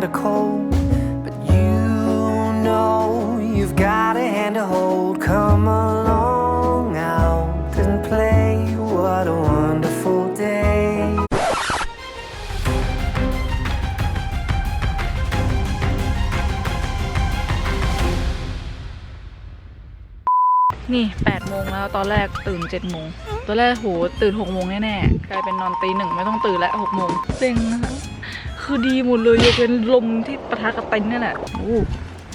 kinda cold, but you know you've got a hand to hold. Come along out and play. What a wonderful day. นี่8โมงแล้วตอนแรกตื่น7โมงตอนแรกโหตื่น6โมงแน่ๆกลายเป็นนอนตีหนึ่งไม่ต้องตื่นแล้วหกโมงเซ็งนะคะ คือดีหมดเลยยกเป็นลมที่ปะทะกับเต็นท์นี่แหละโอ้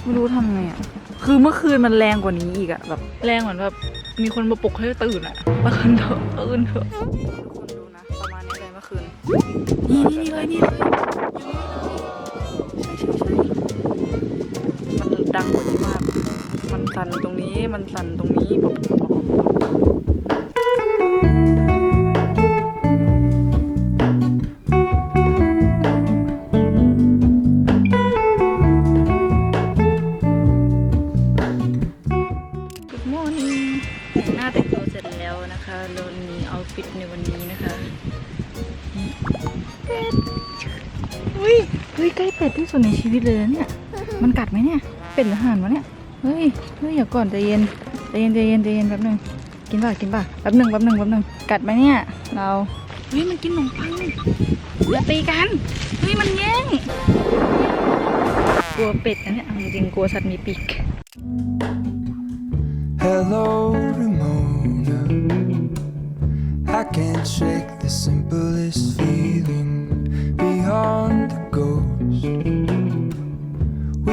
ไม่รู้ทำไงอะ คือเมื่อคืนมันแรงกว่านี้อีกอะแบบแรงเหมือนแบบมีคนมาปลุกให้ตื่นอะตื่นเถอะตื่นเถอะคนดูนะประมาณนี้เลยเมื่อคืน นี่นี่นี่เลยนี่เลยใช่ใช่ใช่มันดังกว่านี้มาก มันสั่นตรงนี้มันสั่นตรงนี้บอกบ สุดในชีวิตเลยนะเนี่ย มันกัดไหมเนี่ย เป็ดหรือห่านวะเนี่ย เฮ้ย เฮ้ยอย่าก่อนใจเย็นใจเย็นใจเย็นใจเย็นแป๊บหนึ่งกินป่ะกินป่ะแป๊บหนึ่งแป๊บหนึ่งแป๊บหนึ่งกัดไหมเนี่ย เราเฮ้ยมันกินขนมปังอย่าตีกันเฮ้ยมันแย่งกลัวเป็ดนะเนี่ยเอาจริงกลัวสัตว์มีปีก Hello, Ramona. I can't shake the simplest feeling beyond the. We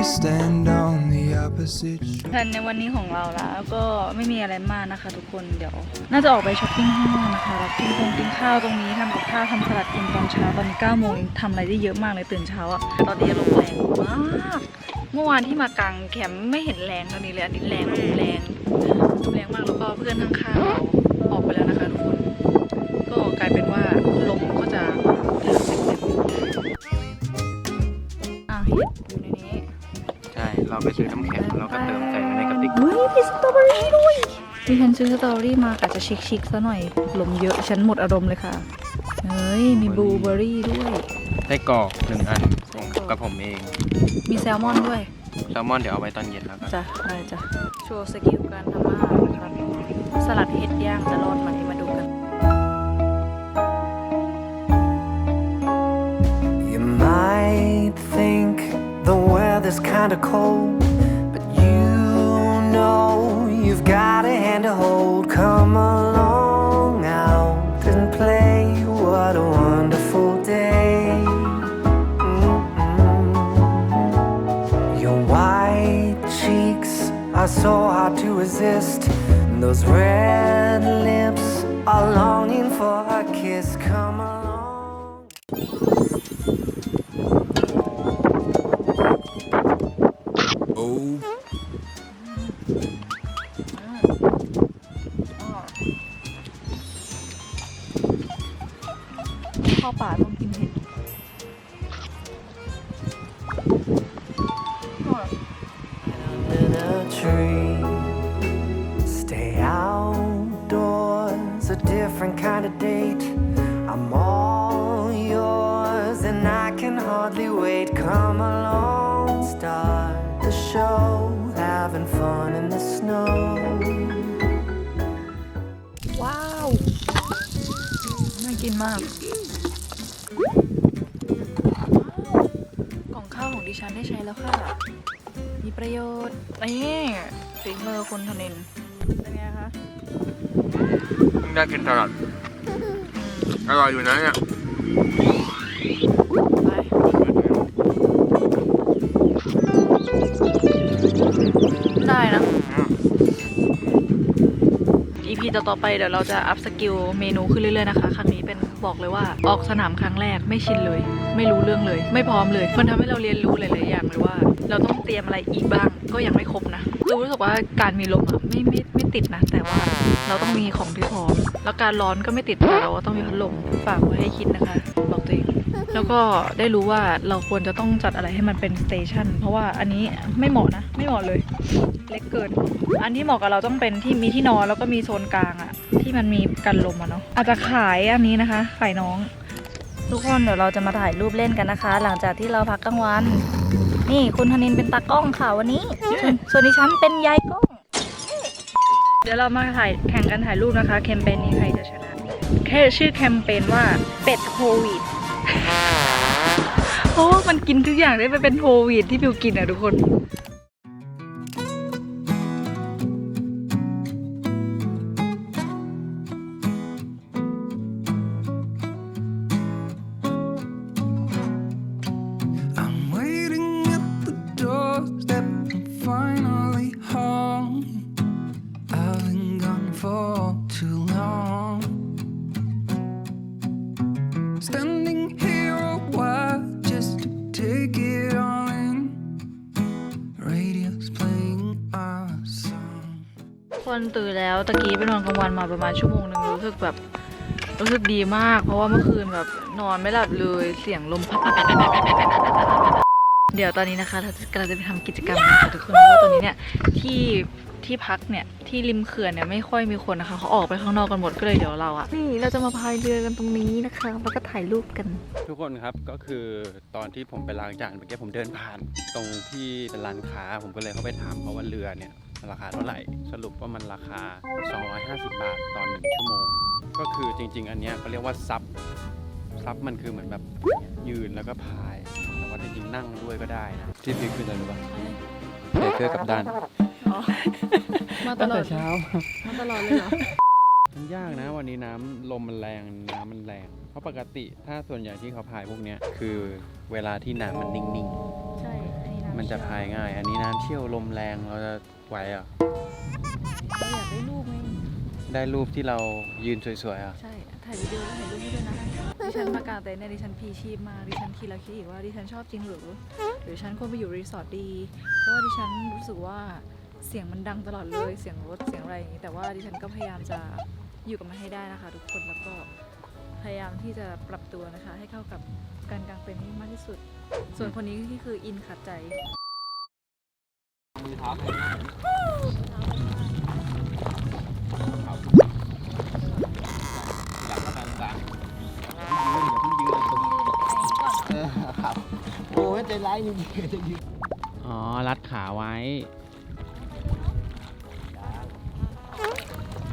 stand on the opposite แผนในวันนี้ของเราแล้วก็ไม่มีอะไรมากนะคะ ทุกคนเดี๋ยว น่าจะออกไปช้อปปิ้งข้างนอกนะคะแบบกินคงกินข้าวตรงนี้ทำกับข้าวทำสลัดกินตอนเช้าตอนนี้9โมงทำอะไรได้เยอะมากเลยตื่นเช้าอะตอนนี้ลมแรงมากเมื่อวานที่มากางแคมป์ไม่เห็นแรงเท่านี้เลยอันนี้แรงลมแรงลมแรงมากแล้วก็เพื่อนข้างๆเรา ฉันซื้อสตรอเบอรี่มากะจะชิคๆซะหน่อยลมเยอะฉันหมดอารมณ์เลยค่ะ เฮ้ย มีบลูเบอรี่ด้วยได้กรอกหนึ่งอันของกับผมเอง มีแซลมอนด้วยแซลมอนเดี๋ยวเอาไว้ตอนเย็นแล้วกันจ้ะได้จ้ะโชว์สกิลการทำอาหารนะครับสลัดเห็ดย่างจะรอดไหมมาดูกัน You might think the weather's kinda cold, Those red lips having fun in the snow. ว้าวน่ากินมากกล่องข้าวของดิฉันได้ใช้แล้วค่ะ มีประโยชน์นี่ฝีมือคุณธนิน เป็นไงคะ ได้กินสลัดอร่อยอยู่นะเนี่ย EP ต่อๆไปเดี๋ยวเราจะอัพสกิลเมนูขึ้นเรื่อยๆนะคะ ครั้งนี้เป็นบอกเลยว่าออกสนามครั้งแรกไม่ชินเลย ไม่รู้เรื่องเลย ไม่พร้อมเลย มันทำให้เราเรียนรู้หลายๆอย่างเลยว่า เราต้องเตรียมอะไรอีกบ้าง ก็ยังไม่ครบนะคือรู้สึกว่าการมีลมอะไม่ไม่ไม่ติดนะ แต่ว่าเราต้องมีของที่พร้อม แล้วการร้อนก็ไม่ติดแต่เราต้องมีพัดลมฝากไว้ให้คิดนะคะ แล้วก็ได้รู้ว่าเราควรจะต้องจัดอะไรให้มันเป็นสเตชันเพราะว่าอันนี้ไม่เหมาะนะ ไม่เหมาะเลย เล็กเกิน อันที่เหมาะกับเราต้องเป็นที่มีที่นอนแล้วก็มีโซนกลางอะที่มันมีกันลมอะเนาะอาจจะขายอันนี้นะคะขายน้อง ทุกคนเดี๋ยวเราจะมาถ่ายรูปเล่นกันนะคะ หลังจากที่เราพักกลางวัน นี่คุณธนินเป็นตากล้องค่ะวันนี้ ส่วนดิฉันเป็นยายกล้อง เดี๋ยวเรามาถ่ายแข่งกันถ่ายรูปนะคะแคมเปญนี้ใครจะชนะแค่ชื่อแคมเปญว่าเป็ดโควิด โอ้ มันกินทุกอย่างได้ไปเป็นโควิดที่บิวกินอะทุกคน ตื่นแล้วตะกี้ไปนอนกลางวันมาประมาณชั่วโมงหนึ่งรู้สึกแบบรู้สึกดีมาก เพราะว่าเมื่อคืนแบบนอนไม่หลับเลยเสียงลมพัดเดี๋ยวตอนนี้นะคะเราจะกำลังจะไปทำกิจกรรมนะคะทุกคนเพราะว่าตอนนี้เนี่ยที่ที่พักเนี่ยที่ริมเขื่อนเนี่ยไม่ค่อยมีคนนะคะเขาออกไปข้างนอกกันหมดก็เลยเดี๋ยวเราอะนี่เราจะมาพายเรือกันตรงนี้นะคะ แล้วก็ถ่ายรูปกัน ทุกคนครับก็คือตอนที่ผมไปล้างจานเมื่อกี้ผมเดินผ่าน ตรงที่เป็นร้านค้าผมก็เลยเข้าไปถามเขาว่าเรือเนี่ย ราคาเท่าไหร่ สรุปว่ามันราคา 250 บาทตอนหนึ่งชั่วโมง ก็คือจริง ๆ อันเนี้ยเขาเรียกว่าซับซับมันคือเหมือนแบบยืนแล้วก็พาย แต่ว่าจริงๆนั่งด้วยก็ได้นะ ที่พีคคืออะไรรู้ป่ะเทเกอร์กับด้านมาตตั้งลอแต่ดเช้า มาตลอดเลยเหรอมันยากนะวันนี้น้ำลมมันแรงน้ำมันแรง เพราะปกติถ้าส่วนใหญ่ที่เขาพายพวกเนี้ยคือเวลาที่น้ำมันนิ่งๆ ใช่อันนี้ มันจะพายง่าย อันนี้น้ำเชี่ยวลมแรงเราจะไหวเหรอะ เราอยากได้รูปไงได้รูปที่เรายืนสวยๆอะ ใช่ถ่ายวิดีโอถ่ายรูปให้ด้วยนะดิฉันมากางเต็นท์เนี่ยดิฉันพีชีพมากดิฉันคิดแล้วคิดอีกว่าดิฉันชอบจริงหรือหรือฉันควรไปอยู่รีสอร์ทดีเพราะว่าดิฉันรู้สึกว่าเสียงมันดังตลอดเลยเสียงรถเสียงอะไรอย่างนี้แต่ว่าดิฉันก็พยายามจะอยู่กับมันให้ได้นะคะ ทุกคนแล้วก็พยายามที่จะปรับตัวนะคะ ให้เข้ากับการกางเต็นท์นี้มากที่สุด ส่วนคนนี้ที่คืออินขัดใจโอ้ยใจร้ายจริงๆจะยืนอ๋อ รัดขาไว้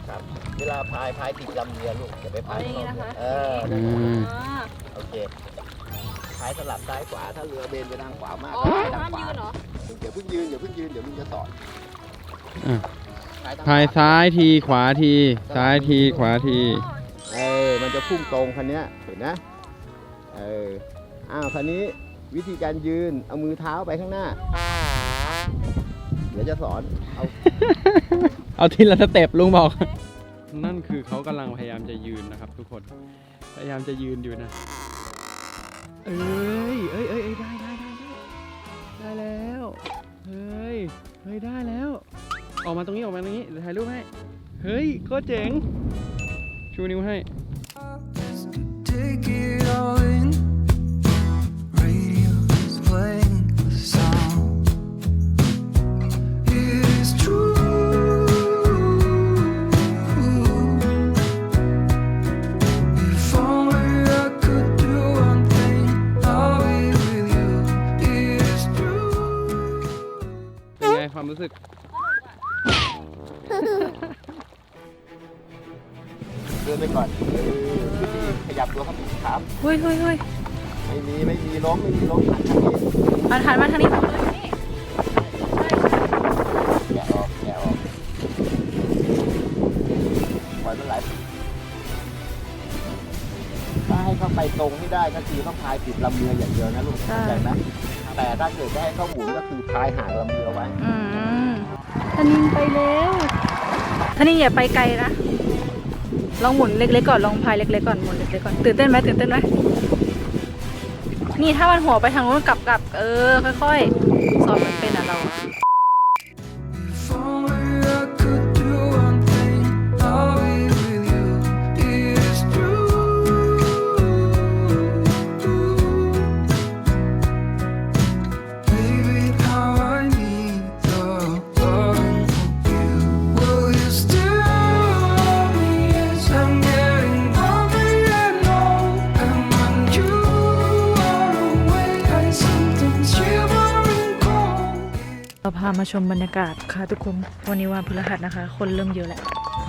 ครับ เวลาพายพายติดลำเรือลูกอย่าไปพายอ๋ออย่างนี้นะคะ เอออืม โอเค พายสลับซ้ายขวา ถ้าเรือเบนไปทางขวามากอ๋อก็พายทางห้ามขวายืนเหรอ อย่าเพิ่งยืนอย่าเพิ่งยืนเดี๋ยวลุงจะสอนอะพายทางพายขวาซ้ายทีขวาที ซ้ายทีขวาที เออ มันจะพุ่งตรงคันนี้ยเห็นนะ เออ อ้าวคันนี้วิธีการยืน เอามือเท้าไปข้างหน้า เดี๋ยวจะสอน เอา เอาทีละสเต็ปลุงบอก นั่นคือเขากำลังพยายามจะยืนนะครับ ทุกคน พยายามจะยืนอยู่นะ เอ้ยเอ้ยเอ้ยได้ได้ได้ได้ได้แล้วเฮ้ยเฮ้ยได้แล้ว ออกมาตรงนี้ออกมาตรงนี้เดี๋ยวถ่ายรูปให้เฮ้ยโคตรเจ๋งชูนิ้วให้ take it all in. ความรู้สึก เดินไปก่อนเออขึ้นไปอีกขยับตัวครับครับเฮ้ยเฮ้ยเฮ้ยไม่มีไม่มีล้มไม่มีล้มหันทางนี้อันหันมาทางนี้ทางนี้นี่แกะออกแกะออกปล่อยมันไหลถ้าให้เข้าไปตรงไม่ได้ก็คือต้องพายติดลำเรืออย่างเดียวนะลูกเข้าใจไหมแต่ถ้าเกิดจะให้เข้าหมุนก็คือพายห่างลำเรือไว้ อืม ธนินไปแล้วธนินอย่าไปไกลนะลองหมุนเล็กๆก่อนลองพายเล็กๆก่อนหมุนเล็กๆก่อนตื่นเต้นไหมตื่นเต้นไหมนี่ถ้ามันหัวไปทางนู้นกลับกลับเออ ค่อยๆสอนมันเป็นอะเรา ชมบรรยากาศค่ะทุกคนวันนี้วันพฤหัสนะคะ คนเริ่มเยอะแหละ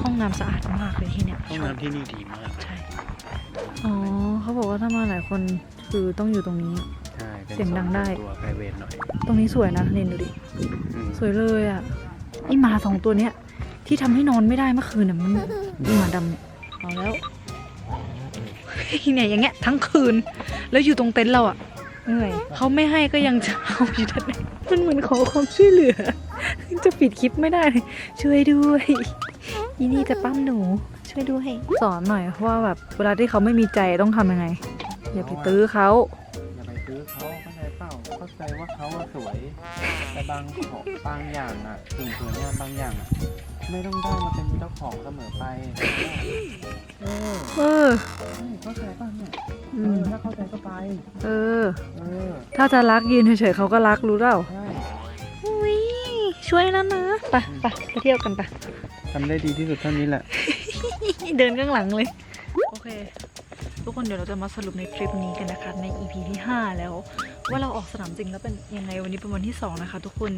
ห้องน้ำสะอาดมากเลยที่เนี่ยห้องน้ำที่นี่ดีมากใช่อ๋อเขาบอกว่าถ้ามาหลายคนคือต้องอยู่ตรงนี้ ใช่เป็นเสียงดังได้โซนตัว p r i v a t หน่อยตรงนี้สวยนะเนนดูดิอืมสวยเลยอะไอหมาสองตัวเนี้ย ที่ทำให้นอนไม่ได้เมื่อคืนน่ะมันไอหมาดำเนี่ยเอาแล้ว เนี่ยอย่างเงี้ยทั้งคืน แล้วอยู่ตรงเต็นท์เราอะเหนื่อยเขาไม่ให้ก็ยังจะเอาอยู่ทันน มันเหมือนขอความช่วยเหลือ จะปิดคลิปไม่ได้เลยช่วยด้วยอีนี่จะปั้มหนู ช่วยด้วย สอนหน่อยว่าแบบเวลาที่เขาไม่มีใจต้องทำยังไง อย่าไปตื้อเขาอย่าไปซื้อเขาเข้าใจเปล่าเข้าใจว่าเขาอะสวย แต่บางของบางอย่างอะสิ่งสวยงามบางอย่างอะไม่ต้องได้มาเป็นเจ้าของเสมอไปเออเออเข้าใจป่ะเนี่ย อืเอมอถ้าเข้าใจก็ไป เออ เออถ้าจะรักยืนเฉยๆเขาก็รักรู้เปล่าใช่อุ้ยช่วยแล้วนะไปไปไปเที่ยวกันไป ทำได้ดีที่สุดเท่านี้แหละ เดินข้างหลังเลย โอเค ทุกคนเดี๋ยวเราจะมาสรุปในทริปนี้กันนะคะ ใน EP ที่ 5 แล้ว ว่าเราออกสนามจริงแล้วเป็นยังไงวันนี้เป็นวันที่ 2 นะคะ ทุกคน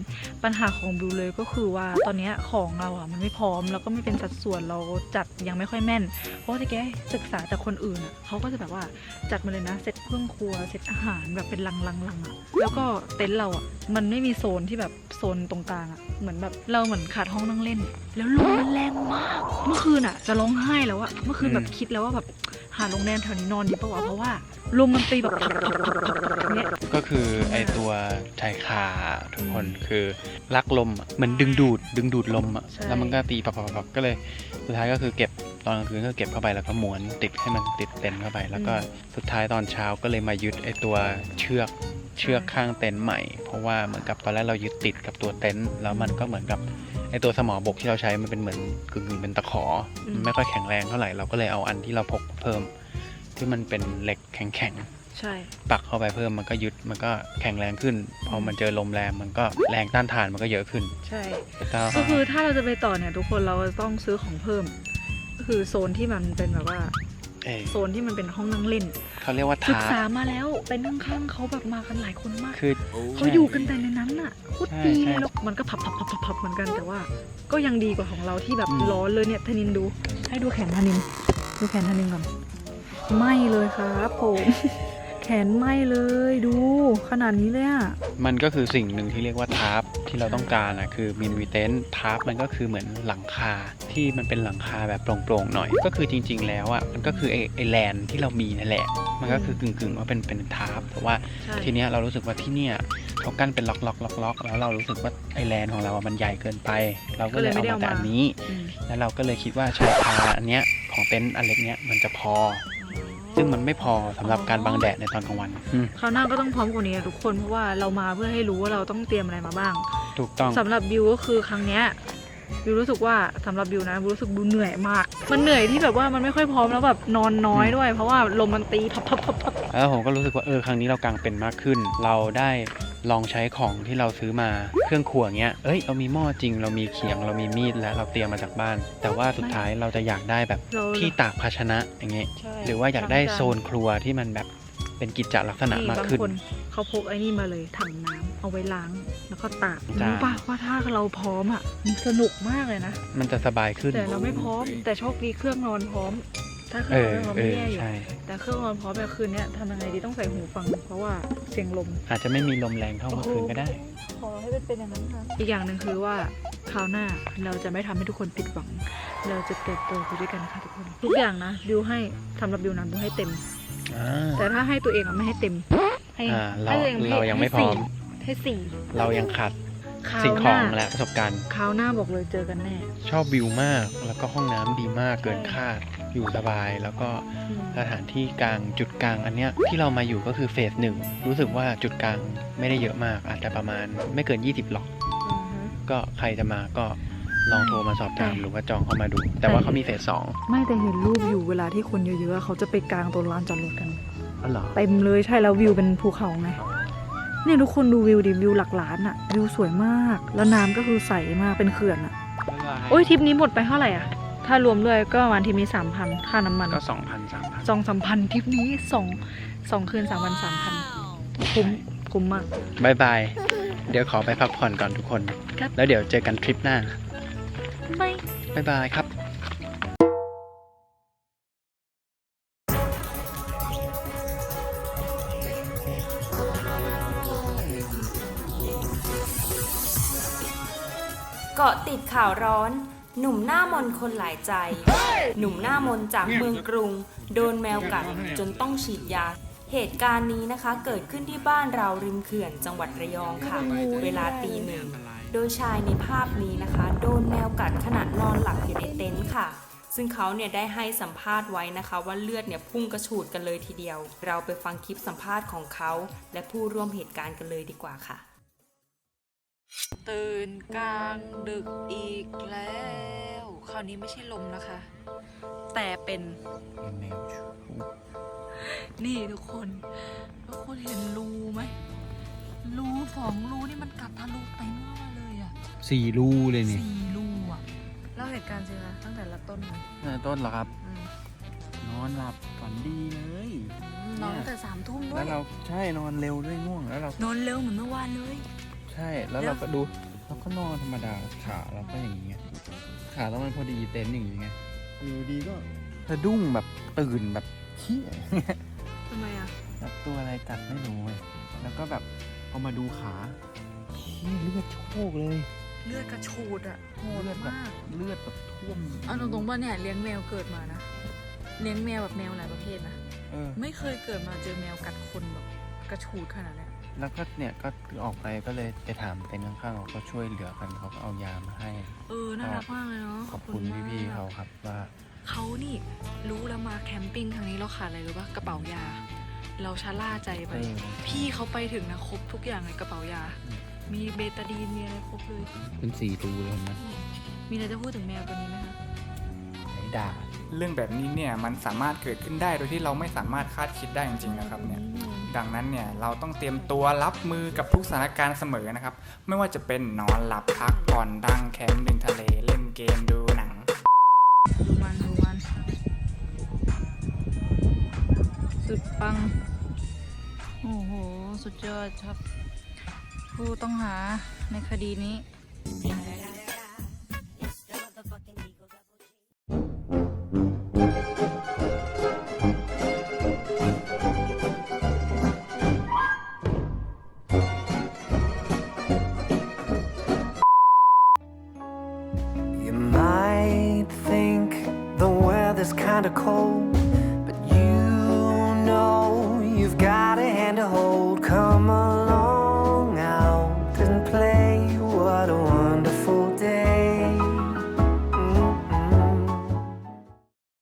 ปัญหาของบลูเลยก็คือว่าตอนนี้ของเราอะมันไม่พร้อม แล้วก็ไม่เป็นสัดส่วนเราจัดยังไม่ค่อยแม่น เพราะว่าที่แกศึกษาจากคนอื่นอะเขาก็จะแบบว่าจัดมาเลยนะเซตเครื่องครัวเซตอาหารแบบเป็นลังๆๆอะแล้วก็เต็นท์เราอะมันไม่มีโซนที่แบบโซนตรงกลางอะเหมือนแบบเราเหมือนขาดห้องนั่งเล่น แล้วลมมันแรงมาก เมื่อคืนอะ จะร้องไห้แล้วอะเมื่อคืนแบบคิดแล้วว่าแบบ หาโรงแรมแถวนี้นอนดีปะวะเพราะว่าลมมันตีแบบเนี่ยก็คือไอตัวชายคาทุกคนคือลักลมอะเหมือนดึงดูด ดึงดูดลมอะใช่ แล้วมันก็ตีปับปับปับก็เลยสุดท้ายก็คือเก็บตอนกลางคืนก็เก็บเข้าไปแล้วก็ม้วนติดให้มันติดเต็นท์เข้าไป แล้วก็สุดท้ายตอนเช้าก็เลยมายึดไอตัวเชือกเชือกข้างเต็นท์ใหม่ เพราะว่าเหมือนกับตอนแรกเรายึดติดกับตัวเต็นท์แล้วมันก็เหมือนกับ ไอตัวสมอบกที่เราใช้มันเป็นเหมือนกึ่งๆเป็นตะขออมมันไม่ค่อยแข็งแรงเท่าไหร่เราก็เลยเอาอันที่เราพกเพิ่ม ที่มันเป็นเหล็กแข็งๆใช่ปักเข้าไปเพิ่มมันก็ยึดมันก็แข็งแรงขึ้น พอมันเจอลมแรงมันก็แรงต้านทานมันก็เยอะขึ้น ใช่แต่ถ้าก็คือถ้าเราจะไปต่อเนี่ยทุกคนเราจะต้องซื้อของเพิ่มก็คือโซนที่มันเป็นแบบว่าเอ้ย โซนที่มันเป็นห้องนั่งเล่นเขาเรียกว่าศึกท้าษามาแล้วเป็นข้างๆเขาแบบมากันหลายคนมาก คือเขาอยู่กันแต่ในนั้นน่ะโคตรดีใช่ใช่แล้วมันก็พับพับพับพับพับเหมือนกันแต่ว่า ก็ยังดีกว่าของเราที่แบบอืม ร้อนเลยเนี่ยธนินดู ให้ดูแขนธนิน ดูแขนธนินก่อนไหมเลยครับผม แขนไหมเลยดูขนาดนี้เลยอะมันก็คือสิ่งหนึ่งที่เรียกว่าทาร์ปที่เราต้องการอะคือมินวีเทนทาร์ปมันก็คือเหมือนหลังคาที่มันเป็นหลังคาแบบโปร่งๆหน่อย ก็คือจริง ๆ แล้วอะมันก็คือไอไอแลนด์ที่เรามีนั่นแหละ มันก็คือกึ่งๆว่าเป็นเป็นทาร์ปแต่ว่าใช่ทีเนี้ยเรารู้สึกว่าที่เนี่ยเขากั้นเป็นล็อกล็อกล็อกล็อกแล้วเรารู้สึกว่าไอแลนด์ของเราอะมันใหญ่เกินไป เราก็เลยเอามาแต่อันนี้อืมแล้วเราก็เลยคิดว่าชายคาอันเนี้ยของเต็นท์อันเล็กเนี้ยมันจะพอ ซึ่งมันไม่พอสำหรับการบังแดดในตอนกลางวันอืมคราวหน้าก็ต้องพร้อมกว่านี้นะทุกคนเพราะว่าเรามาเพื่อให้รู้ว่าเราต้องเตรียมอะไรมาบ้างถูกต้องสำหรับบิวก็คือครั้งเนี้ยบิวรู้สึกว่าสำหรับบิวนะบิวรู้สึกบิวเหนื่อยมาก มันเหนื่อยที่แบบว่ามันไม่ค่อยพร้อมแล้วแบบนอนน้อยด้วย เพราะว่าลมมันตีพับพับพับพับแล้วผมก็รู้สึกว่าเออครั้งนี้เรากางเป็นมากขึ้น เราได้ ลองใช้ของที่เราซื้อมาเครื่องครัวเงี้ย เอ้ยเรามีหม้อจริง เรามีเขียง เรามีมีดและเราเตรียมมาจากบ้าน แต่ว่าสุดท้ายเราจะอยากได้แบบเราที่ตากภาชนะอย่างเงี้ย ใช่หรือว่าอยากได้ล้งจนโซนครัวที่มันแบบเป็นกิจจลักษณะนี่มากบางขึ้นคนเขาพกไอ้นี่มาเลยถังน้ำเอาไว้ล้าง แล้วก็ตากจ้ารู้ป่ะว่าถ้าเราพร้อมอะมันสนุกมากเลยนะ มันจะสบายขึ้น แต่เราไม่พร้อมแต่โชคดีเครื่องนอนพร้อม ถ้าเครื่เอองนออนพร้อมเอไม่อแย่อยู่ใช่ แต่เครื่องนอนพร้อมแบบคืนเนี้ยทำยังไงดีต้องใส่หูฟัง เพราะว่าเสียงลม อาจจะไม่มีลมแรงเท่าเมื่อคืนก็ได้ ขอให้เป็นเป็นอย่างนั้นค่ะ อีกอย่างหนึ่งคือว่าคราวหน้าเราจะไม่ทำให้ทุกคนผิดหวัง เราจะเติบโตไปด้วยกันค่ะทุกคน ทุกอย่างนะบิวให้สำหรับบิวนะบิวให้เต็ม อ่า แต่ถ้าให้ตัวเองอะไม่ให้เต็ม ให้อ่าเราให้ตัวองให้เรายังไม่ให้สี่พร้อม ให้สี่เรายังขาดคราวสิ่งหขอน้างและประสบการณ์ คราวหน้าบอกเลยเจอกันแน่ ชอบวิวมากแล้วก็ห้องน้ำดีมากเกินคาด อยู่สบาย แล้วก็อืมสถานที่กลางจุดกลางอันเนี้ยที่เรามาอยู่ก็คือเฟสหนึ่งรู้สึกว่าจุดกลางไม่ได้เยอะมาก อาจจะประมาณไม่เกิน 20หรอกอือฮึก็ใครจะมาก็ลองโทรมาสอบถามแต่หรือว่าจองเข้ามาดู แต่ว่าเขามีเฟสสองไม่แต่เห็นรูปอยู่เวลาที่คนเยอะๆเขาจะไปกลางตรงลานจอดรถกันอ๋อเหรอเต็มเลยใช่แล้ววิวเป็นภูเขาไงเนี่ยทุกคนดูวิวดิวิวหลักล้านอะวิวสวยมาก แล้วน้ำก็คือใสมากเป็นเขื่อนอะโอ้ยทริปนี้หมดไปเท่าไหร่อะ ถ้ารวมด้วยก็ประมาณทริปนี้สามพันค่าน้ำมันก็สองพันสามพันสองสามพันทริปนี้สองสองคืนสามวันสามพันคุ้มคุ้มมากบายบาย เดี๋ยวขอไปพักผ่อนก่อนทุกคน ครับแล้วเดี๋ยวเจอกันทริปหน้าไม่บ๊ายบายครับเกาะติดข่าวร้อน หนุ่มหน้ามนต์คนหลายใจ หนุ่มหน้ามนต์จากเมืองกรุง โดนแมวกัดจนต้องฉีดยา เหตุการณ์นี้นะคะเกิดขึ้นที่บ้านเราริมเขื่อนจังหวัดระยองค่ะ เวลาตีหนึ่ง โดยชายในภาพนี้นะคะ โดนแมวกัดขณะนอนหลับอยู่ในเต็นท์ค่ะ ซึ่งเขาเนี่ยได้ให้สัมภาษณ์ไว้นะคะ ว่าเลือดเนี่ยพุ่งกระฉูดกันเลยทีเดียว เราไปฟังคลิปสัมภาษณ์ของเขา และผู้ร่วมเหตุการณ์กันเลยดีกว่าค่ะ ตื่นกลางดึกอีกแล้ว คราวนี้ไม่ใช่ลมนะคะ แต่เป็นนี่ทุกคน ทุกคนเห็นรูไหมรูสองรูนี่มันกัดทะลุเต็นท์เข้ามาเลยอะสี่รูเลยนี่สี่รูอะเล่าเหตุการณ์สิคะตั้งแต่ละต้นเลยต้นเหรอครับ อืมนอนหลับฝันดีเลยนอนตั้งแต่สามทุ่มด้วแล้ยวเราใช่นอนเร็วด้วยง่วงแล้วเรานอนเร็วเหมือนเมื่อวานเลย ใช่แล้วเราก็ดูเราก็นอนธรรมดาขาเราก็อย่างเงี้ยขาเรามันพอดีเต็นท์อย่างงี้ไงอยู่ดีก็สะดุ้งแบบตื่นแบบเขี้ยทำไมอะแบบตัวอะไรกัดไม่รู้เว้ยแล้วก็แบบพอมาดูขาเขี้ยเลือดโชกเลย เลือดกระชูดอะโหดเลือดแบบมากเลือดแบบท่วมเอาตรงๆว่าเนี่ยเลี้ยงแมวเกิดมานะเลี้ยงแมวแบบแมวหลายประเภทนะเออ ไม่เคยเกิดมาเจอแมวกัดคนแบบกระชูดขนาดเนี้ย แล้วก็เนี่ยก็ออกไปก็เลยไปถามเต็นท์ข้างๆเขาก็ช่วยเหลือกันเขาก็เอายามาให้ เออน่ารักมากเลยเนาะขอบคุณมากพี่ๆเขาครับว่าเขานี่รู้แล้วมาแคมปิ้งครั้งนี้เราขาดอะไรรู้ปะกระเป๋ายา เราชะล่าใจไปเออพี่เขาไปถึงนะครบทุกอย่างเลยกระเป๋ายา มีเบตาดีนมีอะไรครบเลยเป็นสี่รูเลยนะมีอะไรจะพูดถึงแมวตัวนี้ไหมคะไอ้ด่าเรื่องแบบนี้เนี่ยมันสามารถเกิดขึ้นได้โดยที่เราไม่สามารถคาดคิดได้จริงๆนะครับเนี่ย ดังนั้นเนี่ยเราต้องเตรียมตัวรับมือกับทุกสถานการณ์เสมอนะครับ ไม่ว่าจะเป็นนอนหลับพักผ่อนดังแคมป์ริมทะเลเล่นเกมดูหนัง ดูมันดูมัน สุดปัง โอ้โห สุดยอดครับ ผู้ต้องหาในคดีนี้